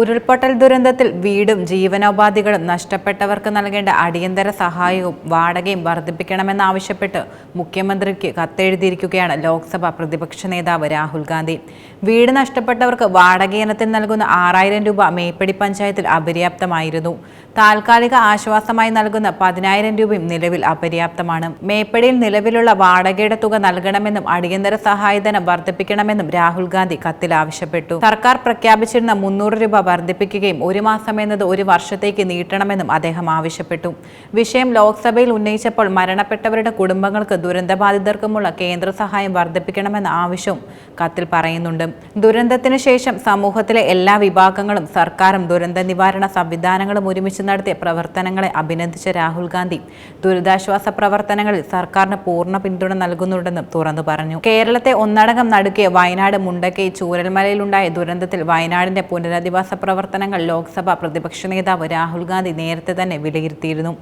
ഉരുൾപൊട്ടൽ ദുരന്തത്തിൽ വീടും ജീവനോപാധികളും നഷ്ടപ്പെട്ടവർക്ക് നൽകേണ്ട അടിയന്തര സഹായവും വാടകയും വർദ്ധിപ്പിക്കണമെന്നാവശ്യപ്പെട്ട് മുഖ്യമന്ത്രിക്ക് കത്തെഴുതിയിരിക്കുകയാണ് ലോക്സഭ പ്രതിപക്ഷ നേതാവ് രാഹുൽ ഗാന്ധി. വീട് നഷ്ടപ്പെട്ടവർക്ക് വാടക ഇനത്തിൽ നൽകുന്ന ആറായിരം രൂപ മേപ്പടി പഞ്ചായത്തിൽ അപര്യാപ്തമായിരുന്നു. താൽക്കാലിക ആശ്വാസമായി നൽകുന്ന പതിനായിരം രൂപയും നിലവിൽ അപര്യാപ്തമാണ്. മേപ്പടിയിൽ നിലവിലുള്ള വാടകയുടെ തുക നൽകണമെന്നും അടിയന്തര സഹായധനം വർദ്ധിപ്പിക്കണമെന്നും രാഹുൽ ഗാന്ധി കത്തിൽ ആവശ്യപ്പെട്ടു. സർക്കാർ പ്രഖ്യാപിച്ചിരുന്ന മുന്നൂറ് രൂപ വർദ്ധിപ്പിക്കുകയും ഒരു മാസം എന്നത് ഒരു വർഷത്തേക്ക് നീട്ടണമെന്നും അദ്ദേഹം ആവശ്യപ്പെട്ടു. വിഷയം ലോക്സഭയിൽ ഉന്നയിച്ചപ്പോൾ മരണപ്പെട്ടവരുടെ കുടുംബങ്ങൾക്ക് ദുരന്തബാധിതർക്കുമുള്ള കേന്ദ്ര സഹായം വർദ്ധിപ്പിക്കണമെന്ന ആവശ്യവും കത്തിൽ പറയുന്നുണ്ട്. ദുരന്തത്തിന് ശേഷം സമൂഹത്തിലെ എല്ലാ വിഭാഗങ്ങളും സർക്കാരും ദുരന്ത നിവാരണ സംവിധാനങ്ങളും ഒരുമിച്ച് നടത്തിയ പ്രവർത്തനങ്ങളെ അഭിനന്ദിച്ച രാഹുൽ ഗാന്ധി ദുരിതാശ്വാസ പ്രവർത്തനങ്ങളിൽ സർക്കാരിന് പൂർണ പിന്തുണ നൽകുന്നുണ്ടെന്നും തുറന്നു പറഞ്ഞു. കേരളത്തെ ഒന്നടങ്കം നടുക്കിയ വയനാട് മുണ്ടക്കൈ ചൂരൽമലയിലുണ്ടായ ദുരന്തത്തിൽ വയനാടിന്റെ പുനരധിവാസ പ്രവർത്തനങ്ങൾ ലോക്സഭ പ്രതിപക്ഷ നേതാവ് രാഹുൽ ഗാന്ധി നേരത്തെ തന്നെ വിലയിരുത്തിയിരുന്നു.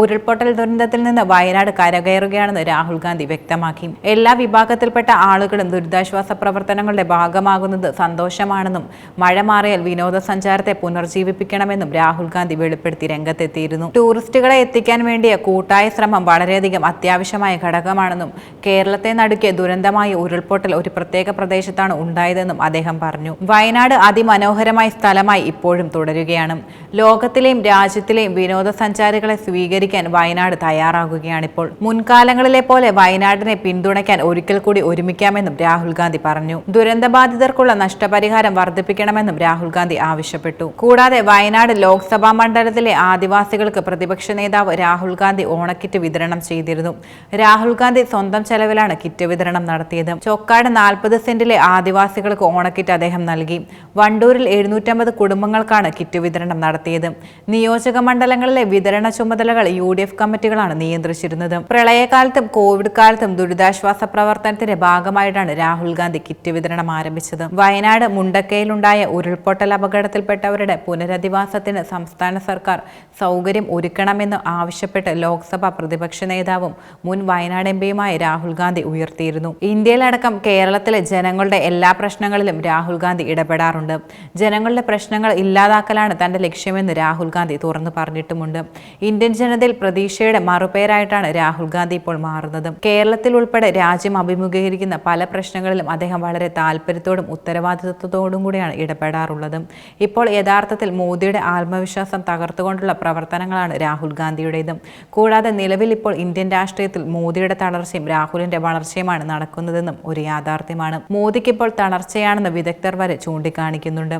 ഉരുൾപൊട്ടൽ ദുരന്തത്തിൽ നിന്ന് വയനാട് കരകയറുകയാണെന്ന് രാഹുൽ ഗാന്ധി വ്യക്തമാക്കി. എല്ലാ വിഭാഗത്തിൽപ്പെട്ട ആളുകളും ദുരിതാശ്വാസ പ്രവർത്തനങ്ങളുടെ ഭാഗമാകുന്നത് സന്തോഷമാണെന്നും മഴ മാറിയാൽ വിനോദസഞ്ചാരത്തെ പുനർജീവിപ്പിക്കണമെന്നും രാഹുൽ ഗാന്ധി വെളിപ്പെടുത്തി രംഗത്തെത്തിയിരുന്നു. ടൂറിസ്റ്റുകളെ എത്തിക്കാൻ വേണ്ടിയ കൂട്ടായ ശ്രമം വളരെയധികം അത്യാവശ്യമായ ഘടകമാണെന്നും കേരളത്തെ നടുക്കിയ ദുരന്തമായ ഉരുൾപൊട്ടൽ ഒരു പ്രത്യേക പ്രദേശത്താണ് ഉണ്ടായതെന്നും അദ്ദേഹം പറഞ്ഞു. വയനാട് അതിമനോഹരമായ സ്ഥലമായി ഇപ്പോഴും തുടരുകയാണ്. ലോകത്തിലെയും രാജ്യത്തിലെയും വിനോദസഞ്ചാരികളെ സ്വീകരിക്കാൻ വയനാട് തയ്യാറാകുകയാണിപ്പോൾ. മുൻകാലങ്ങളിലെ പോലെ വയനാടിനെ പിന്തുണയ്ക്കാൻ ഒരിക്കൽ കൂടി ഒരുമിക്കാമെന്നും രാഹുൽ ഗാന്ധി പറഞ്ഞു. ദുരന്തബാധിതർക്കുള്ള നഷ്ടപരിഹാരം വർദ്ധിപ്പിക്കണമെന്നും രാഹുൽ ഗാന്ധി ആവശ്യപ്പെട്ടു. കൂടാതെ വയനാട് ലോക്സഭാ മണ്ഡലത്തിലെ ആദിവാസികൾക്ക് പ്രതിപക്ഷ നേതാവ് രാഹുൽ ഗാന്ധി ഓണക്കിറ്റ് വിതരണം ചെയ്തിരുന്നു. രാഹുൽ ഗാന്ധി സ്വന്തം ചെലവിലാണ് കിറ്റ് വിതരണം നടത്തിയത്. ചൊക്കാട് നാൽപ്പത് സെന്റിലെ ആദിവാസികൾക്ക് ഓണക്കിറ്റ് അദ്ദേഹം നൽകി. വണ്ടൂരിൽ എഴുന്നൂറ്റമ്പത് കുടുംബങ്ങൾക്കാണ് കിറ്റ് വിതരണം നടത്തിയത്. നിയോജക മണ്ഡലങ്ങളിലെ വിതരണ ചുമതലകൾ യു ഡി എഫ് കമ്മിറ്റികളാണ് നിയന്ത്രിച്ചിരുന്നത്. പ്രളയകാലത്തും കോവിഡ് കാലത്തും ദുരിതാശ്വാസ പ്രവർത്തനത്തിന്റെ ഭാഗമായിട്ടാണ് രാഹുൽ ഗാന്ധി കിറ്റ് വിതരണം ആരംഭിച്ചത്. വയനാട് മുണ്ടക്കയിലുണ്ടായ ഉരുൾപൊട്ടൽ അപകടത്തിൽപ്പെട്ടവരുടെ പുനരധിവാസത്തിന് സംസ്ഥാന സർക്കാർ സൗകര്യം ഒരുക്കണമെന്ന് ആവശ്യപ്പെട്ട് ലോക്സഭ പ്രതിപക്ഷ നേതാവും മുൻ വയനാട് എം പിയുമായ രാഹുൽ ഗാന്ധി ഉയർത്തിയിരുന്നു. ഇന്ത്യയിലടക്കം കേരളത്തിലെ ജനങ്ങളുടെ എല്ലാ പ്രശ്നങ്ങളിലും രാഹുൽ ഗാന്ധി ഇടപെടാറുണ്ട്. ജനങ്ങളുടെ പ്രശ്നങ്ങൾ ഇല്ലാതാക്കലാണ് തന്റെ ലക്ഷ്യമെന്ന് രാഹുൽ ഗാന്ധി തുറന്നു പറഞ്ഞിട്ടുമുണ്ട്. ഇന്ത്യൻ ജനതയിൽ പ്രതീക്ഷയുടെ മറുപേരായിട്ടാണ് രാഹുൽ ഗാന്ധി ഇപ്പോൾ മാറുന്നത്. കേരളത്തിൽ ഉൾപ്പെടെ രാജ്യം അഭിമുഖീകരിക്കുന്ന പല പ്രശ്നങ്ങളിലും അദ്ദേഹം വളരെ താല്പര്യത്തോടും ഉത്തരവാദിത്വത്തോടും കൂടിയാണ് ഇടപെടാറുള്ളത്. ഇപ്പോൾ യഥാർത്ഥത്തിൽ മോദിയുടെ ആത്മവിശ്വാസം തകർത്തുകൊണ്ടുള്ള പ്രവർത്തനങ്ങളാണ് രാഹുൽ ഗാന്ധിയുടേത്. കൂടാതെ നിലവിൽ ഇപ്പോൾ ഇന്ത്യൻ രാഷ്ട്രീയത്തിൽ മോദിയുടെ തളർച്ചയും രാഹുലിന്റെ വളർച്ചയുമാണ് നടക്കുന്നതെന്നും ഒരു യാഥാർത്ഥ്യമാണ്. മോദിക്കിപ്പോൾ തളർച്ചയാണെന്ന് വിദഗ്ധർ വരെ ചൂണ്ടിക്കാണിക്കുന്നുണ്ട്.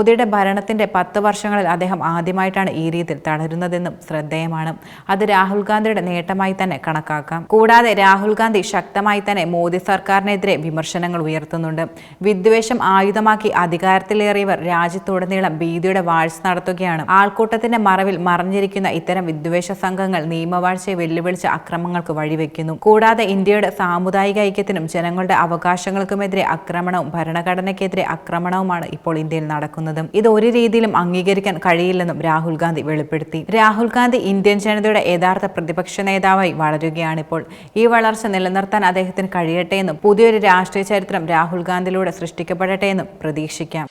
മോദിയുടെ ഭരണത്തിന്റെ പത്ത് വർഷങ്ങളിൽ അദ്ദേഹം ആദ്യമായിട്ടാണ് ഈ രീതിയിൽ തളരുന്നതെന്നും ശ്രദ്ധേയമാണ്. അത് രാഹുൽ ഗാന്ധിയുടെ നേട്ടമായി തന്നെ കണക്കാക്കാം. കൂടാതെ രാഹുൽ ഗാന്ധി ശക്തമായി തന്നെ മോദി സർക്കാരിനെതിരെ വിമർശനങ്ങൾ ഉയർത്തുന്നുണ്ട്. വിദ്വേഷം ആയുധമാക്കി അധികാരത്തിലേറിയവർ രാജ്യത്തുടനീളം ഭീതിയുടെ വാഴ്ച നടത്തുകയാണ്. ആൾക്കൂട്ടത്തിന്റെ മറവിൽ മറഞ്ഞിരിക്കുന്ന ഇത്തരം വിദ്വേഷ സംഘങ്ങൾ നിയമവാഴ്ചയെ വെല്ലുവിളിച്ച അക്രമങ്ങൾക്ക് വഴിവെക്കുന്നു. കൂടാതെ ഇന്ത്യയുടെ സാമുദായിക ഐക്യത്തിനും ജനങ്ങളുടെ അവകാശങ്ങൾക്കുമെതിരെ ആക്രമണവും ഭരണഘടനയ്ക്കെതിരെ ആക്രമണവുമാണ് ഇപ്പോൾ ഇന്ത്യയിൽ നടക്കുന്നത്. ഇത് ഒരു രീതിയിലും അംഗീകരിക്കാൻ കഴിയില്ലെന്നും രാഹുൽ ഗാന്ധി വെളിപ്പെടുത്തി. രാഹുൽ ഗാന്ധി ഇന്ത്യൻ ജനതയുടെ യഥാർത്ഥ പ്രതിപക്ഷ നേതാവായി വളരുകയാണിപ്പോൾ ഈ വളർച്ച നിലനിർത്താൻ അദ്ദേഹത്തിന് കഴിയട്ടെ എന്നും പുതിയൊരു രാഷ്ട്രീയ ചരിത്രം രാഹുൽ ഗാന്ധിയിലൂടെ സൃഷ്ടിക്കപ്പെടട്ടെ എന്നും പ്രതീക്ഷിക്കാം.